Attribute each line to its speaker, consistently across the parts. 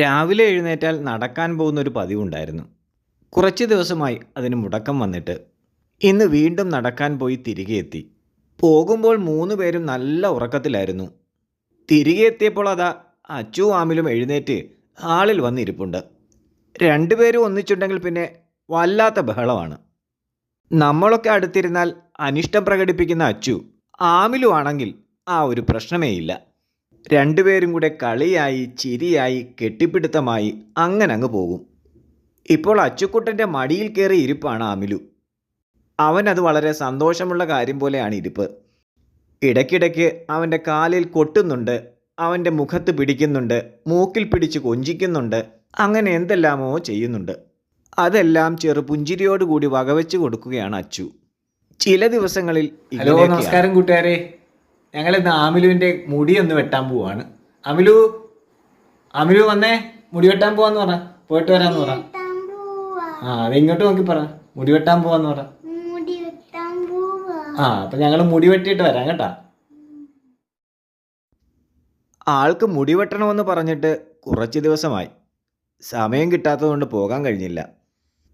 Speaker 1: രാവിലെ എഴുന്നേറ്റാൽ നടക്കാൻ പോകുന്ന ഒരു പതിവുണ്ടായിരുന്നു. കുറച്ച് ദിവസമായി അതിന് മുടക്കം വന്നിട്ട്. ഇന്ന് വീണ്ടും നടക്കാൻ പോയി തിരികെ എത്തി. പോകുമ്പോൾ മൂന്ന് പേരും നല്ല ഉറക്കത്തിലായിരുന്നു. തിരികെ എത്തിയപ്പോൾ അതാ അച്ചു ആമിലും എഴുന്നേറ്റ് ഹാളിൽ വന്നിരിപ്പുണ്ട്. രണ്ടുപേരും ഒന്നിച്ചുണ്ടെങ്കിൽ പിന്നെ വല്ലാത്ത ബഹളമാണ്. നമ്മളൊക്കെ അടുത്തിരുന്നാൽ അനിഷ്ടം പ്രകടിപ്പിക്കുന്ന അച്ചു ആമിലുമാണെങ്കിൽ ആ ഒരു പ്രശ്നമേ ഇല്ല രണ്ടുപേരും കൂടെ കളിയായി ചിരിയായി കെട്ടിപ്പിടുത്തമായി അങ്ങനെ അങ്ങ് പോകും. ഇപ്പോൾ അച്ചുക്കുട്ടന്റെ മടിയിൽ കയറി ഇരിപ്പാണ് അമിലു. അവനത് വളരെ സന്തോഷമുള്ള കാര്യം പോലെയാണ് ഇരിപ്പ്. ഇടയ്ക്കിടയ്ക്ക് അവന്റെ കാലിൽ കൊട്ടുന്നുണ്ട് അവന്റെ മുഖത്ത് പിടിക്കുന്നുണ്ട് മൂക്കിൽ പിടിച്ച് കൊഞ്ചിക്കുന്നുണ്ട് അങ്ങനെ എന്തെല്ലാമോ ചെയ്യുന്നുണ്ട്. അതെല്ലാം ചെറുപുഞ്ചിരിയോടുകൂടി വകവെച്ച് കൊടുക്കുകയാണ് അച്ചു. ചില ദിവസങ്ങളിൽ
Speaker 2: ഹലോ നമസ്കാരം കൂട്ടുകാരെ. ഞങ്ങൾ ഇന്ന് ആമിലുവിന്റെ മുടി ഒന്ന് വെട്ടാൻ പോവാണ്. അമിലു അമിലു വന്നേ മുടി വെട്ടാൻ പോവാന്ന് പറ. പോയിട്ട് വരാന്ന് പറ. ആ അത് ഇങ്ങോട്ട് നോക്കി പറ. മുടി വെട്ടാൻ പോവാന്ന് പറ. ആ അപ്പൊ ഞങ്ങൾ മുടി വെട്ടിയിട്ട് വരാം കേട്ടാ.
Speaker 1: ആൾക്ക് മുടി വെട്ടണമെന്ന് പറഞ്ഞിട്ട് കുറച്ച് ദിവസമായി. സമയം കിട്ടാത്തതുകൊണ്ട് പോകാൻ കഴിഞ്ഞില്ല.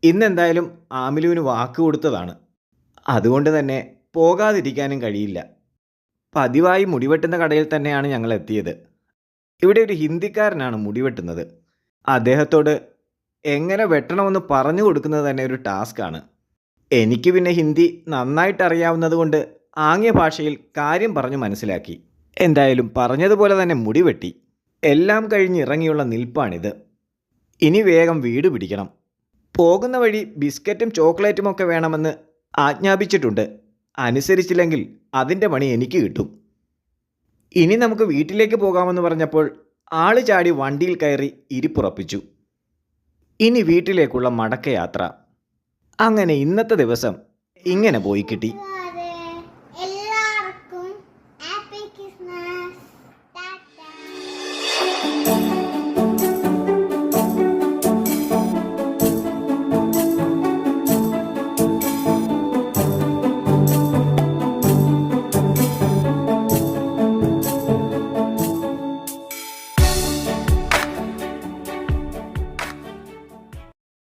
Speaker 1: ഇന്നെന്തായാലും ആമിലുവിന് വാക്ക് കൊടുത്തതാണ്. അതുകൊണ്ട് തന്നെ പോകാതിരിക്കാനും കഴിയില്ല. പതിവായി മുടിവെട്ടുന്ന കടയിൽ തന്നെയാണ് ഞങ്ങൾ എത്തിയത്. ഇവിടെ ഒരു ഹിന്ദിക്കാരനാണ് മുടിവെട്ടുന്നത്. അദ്ദേഹത്തോട് എങ്ങനെ വെട്ടണമെന്ന് പറഞ്ഞു കൊടുക്കുന്നത് തന്നെ ഒരു ടാസ്ക്കാണ് എനിക്ക് പിന്നെ ഹിന്ദി നന്നായിട്ട് അറിയാവുന്നതുകൊണ്ട് ആംഗ്യ ഭാഷയിൽ കാര്യം പറഞ്ഞു മനസ്സിലാക്കി. എന്തായാലും പറഞ്ഞതുപോലെ തന്നെ മുടി വെട്ടി. എല്ലാം കഴിഞ്ഞ് ഇറങ്ങിയുള്ള നിൽപ്പാണിത്. ഇനി വേഗം വീട് പിടിക്കണം. പോകുന്ന വഴി ബിസ്ക്കറ്റും ചോക്ലേറ്റും ഒക്കെ വേണമെന്ന് ആജ്ഞാപിച്ചിട്ടുണ്ട്. അനുസരിച്ചില്ലെങ്കിൽ അതിന്റെ പണി എനിക്ക് കിട്ടും. ഇനി നമുക്ക് വീട്ടിലേക്ക് പോകാമെന്ന് പറഞ്ഞപ്പോൾ ആൾ ചാടി വണ്ടിയിൽ കയറി ഇരിപ്പുറപ്പിച്ചു. ഇനി വീട്ടിലേക്കുള്ള മടക്കയാത്ര. അങ്ങനെ ഇന്നത്തെ ദിവസം ഇങ്ങനെ പോയി കിട്ടി.